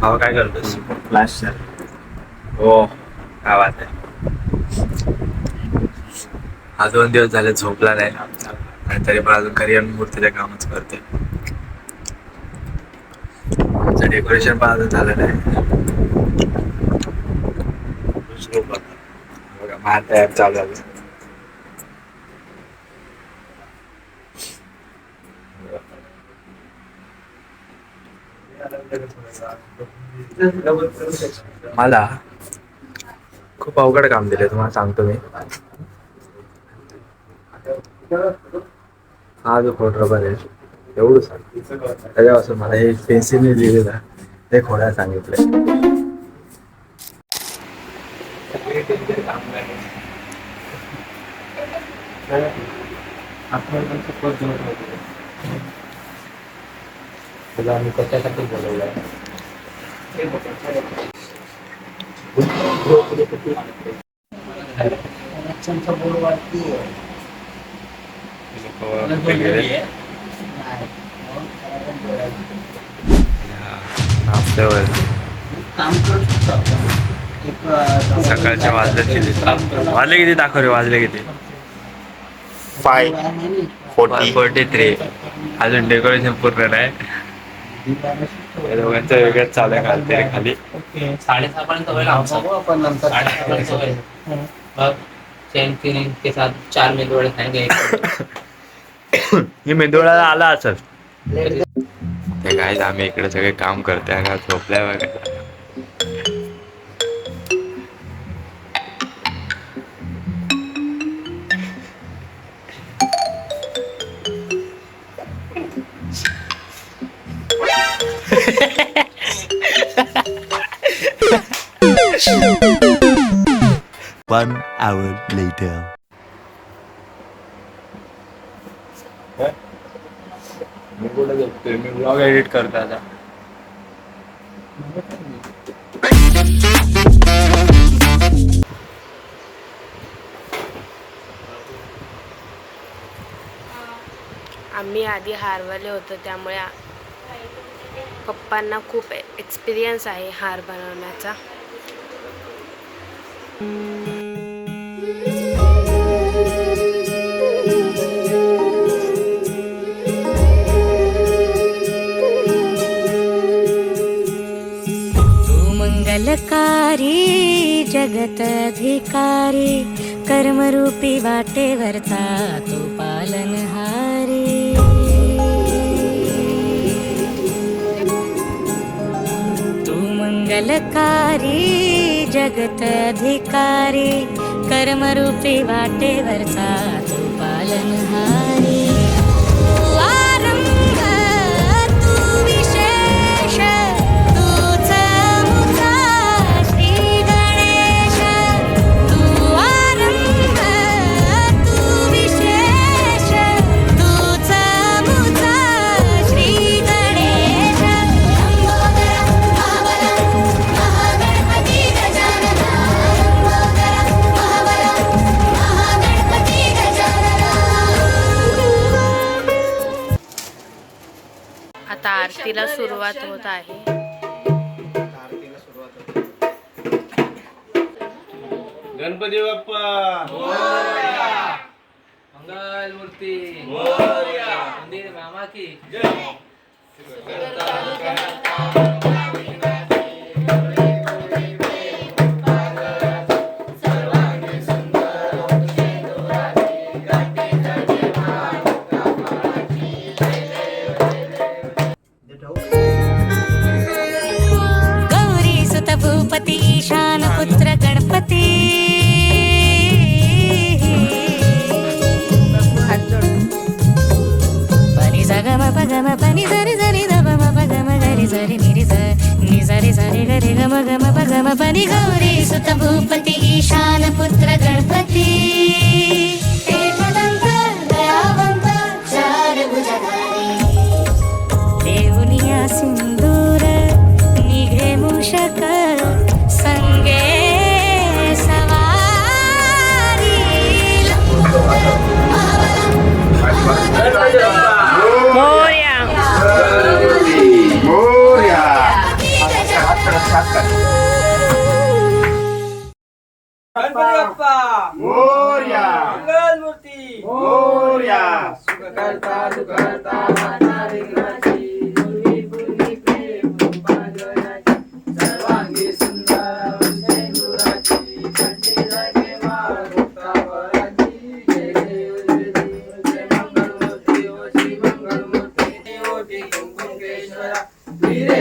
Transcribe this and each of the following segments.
भावा काय करतोस? फ्लॅश हो काय बात आहे. हा दोन दिवस झाले झोपला नाही. आणि तरी पण अजून करिअर मूर्तीच्या कामच करते डेकोरेशन पण अजून झालं नाही. माझं तयार चालू झालं मला खूप अवघड काम दिले तुम्हाला सांगतो मी. हा जो फोटो रबर आहे एवढं सांग. त्याच्यापासून मला एक पेन्सिलने लिहिलेलं ते खोड्या सांगितले तुला आम्ही कशासाठी बोलवलंय? नाश्त्यावर सकाळच्या वाजले किती वाजले किती? दाखव रे वाजले किती? फाय फोर्टी फोर्टी थ्री अजून डेकोरेशन पूर्ण नाही. दोघांचं वेगळंच चालू आहे खाली खाली. साडेसहा पर्यंत होईल आमचा. आपण नंतर. साडेसहा होईल. मग चेन फिनिंग के साथ चार मेदू वडे खाएंगे मी मेंदुळाला आला असं ते काय आम्ही इकडे सगळे काम करते आणि आज झोपल्या बघा. One hour later. मी कुठे झोपतोय मी ब्लॉग एडिट करतो आता. आम्ही आधी हारवाले होतो त्यामुळे पप्पांना खूप एक्सपिरियन्स आहे हार बनवण्याचा. मंगलकारी मंगलकारी जगतधिकारी कर्मरूपी वाटेवरचा तू मंगलकारी जगतधिकारी कर्मरूपी वाटेवरचा आरतीला सुरुवात होत आहे. गणपती बाप्पा! मंगल मूर्ती मंदिर मामा की! गौरी ಈಶಾನಪುತ್ರ ಗಣಪತಿ. ಪನಿ ಸಗಮ ಪಗಮ ಪನಿ ಸರಿ ಸರಿ ದಮ ಪಗಮ ಗರಿ ಸರಿ ನಿರಿ ಸ, ನಿ ಸರಿ ಸರಿ ಗರಿ ಗಮ ಗಮ ಪಗಮ ಪನಿ ಗೌರಿ ಸುತ ಭೂಪತಿ ಈಶಾನ ಪುತ್ರ ಗಣಪತಿ.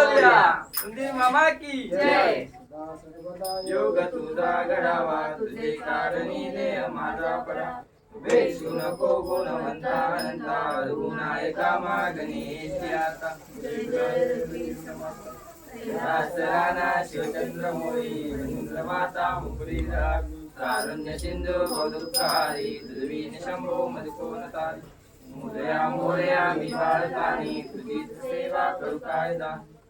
संदीप मामा की जय. योग तुझा घडावा तुझे कारणी दे माझा परा. वेशू नको गुणवंता अनंता गुणायका मागणी आता. सहस्राना शिवचंद्र इंद्र माता मुकुरी कारुण्य सिंधू दुःखारी तुझवीन शंभो मधुकोन तारी मोरया मोरया मी बाळकानी तुझी सेवा करू कायदा.